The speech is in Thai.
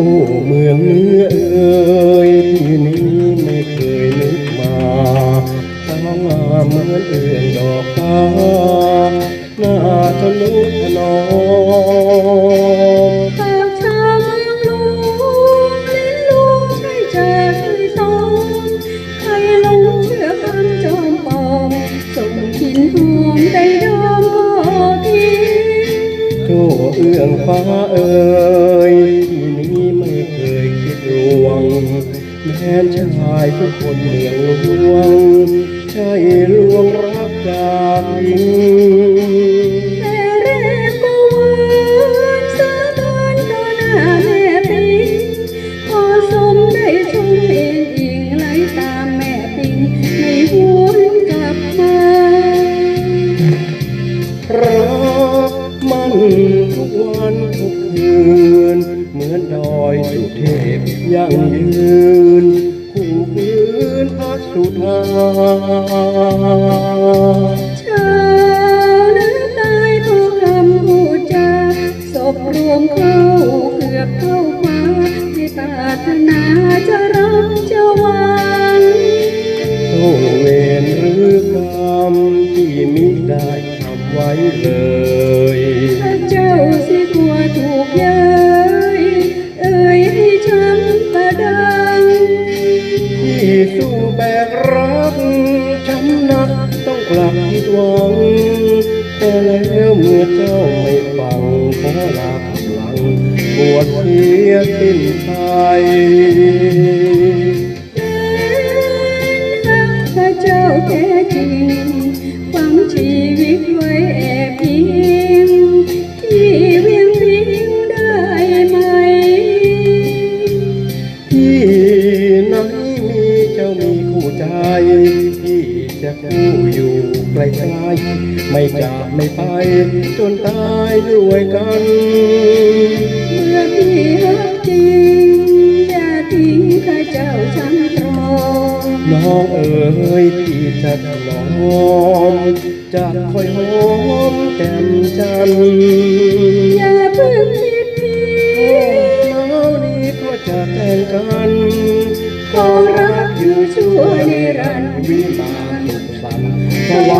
อ้เมืองเนื้อเอ่ยที่นี้ไม่เคยนึกมาสาวงามเหมือนเอื่อนดอกฟ้าหน้าทะนุถนอมปากชาเมืองหลวงลิ้นลุงใช่จะเคยต้องใครลงเชื่อคำจอมปอมส่งกลินหอมได้ดอมก็ทิ้งโชเอื้องฟ้าเอ่ยที่นี้ วง แม้นชายทุกคนเมืองหลวง ใช่ลวงรักจาบหญิงแม่เร่ก็วนสะต้อนต้นนาแม่ปีขอสมใจชงเองไรตามแม่ปีไม่หวนกลับมารักมันทุกวันทุกคืน มือนดอยสุเทพยังยืนคู่คืนพักสุธาชาวนาตายทุกคำพูดจาศพรวมเข้าเกือบเข้าฟ้าที่ปรารถนาจะรับจะวังโทเวรหรือกรรมที่มิได้ทำไว้เลย ที่สู้แบกรักช้ำนักต้องกลับผิดหวัง แต่แล้วเมื่อเจ้าไม่ฟังขอลาพลังปวดเสียสิ้นใจถ้าเจ้าแท้จริงฝังชีวิตไว้แอบพิง จะคู่อยู่ใกล้ๆไม่จากไม่ไป จนตายด้วยกันเมื่อพี่รักจริงอย่าทิ้งข้าเจ้าช้ำตรอมน้องเอ๋ยที่จะถนอมจะคอยหอมแก้มจันทร์อย่าเพิ่งคิดผิโอ้ดหนาวนี้ก็จะแต่งกันขอรัก อยู่ชั่วนิรันดร์วิมานสุขสันต์สสววรรรรค์ค์แม่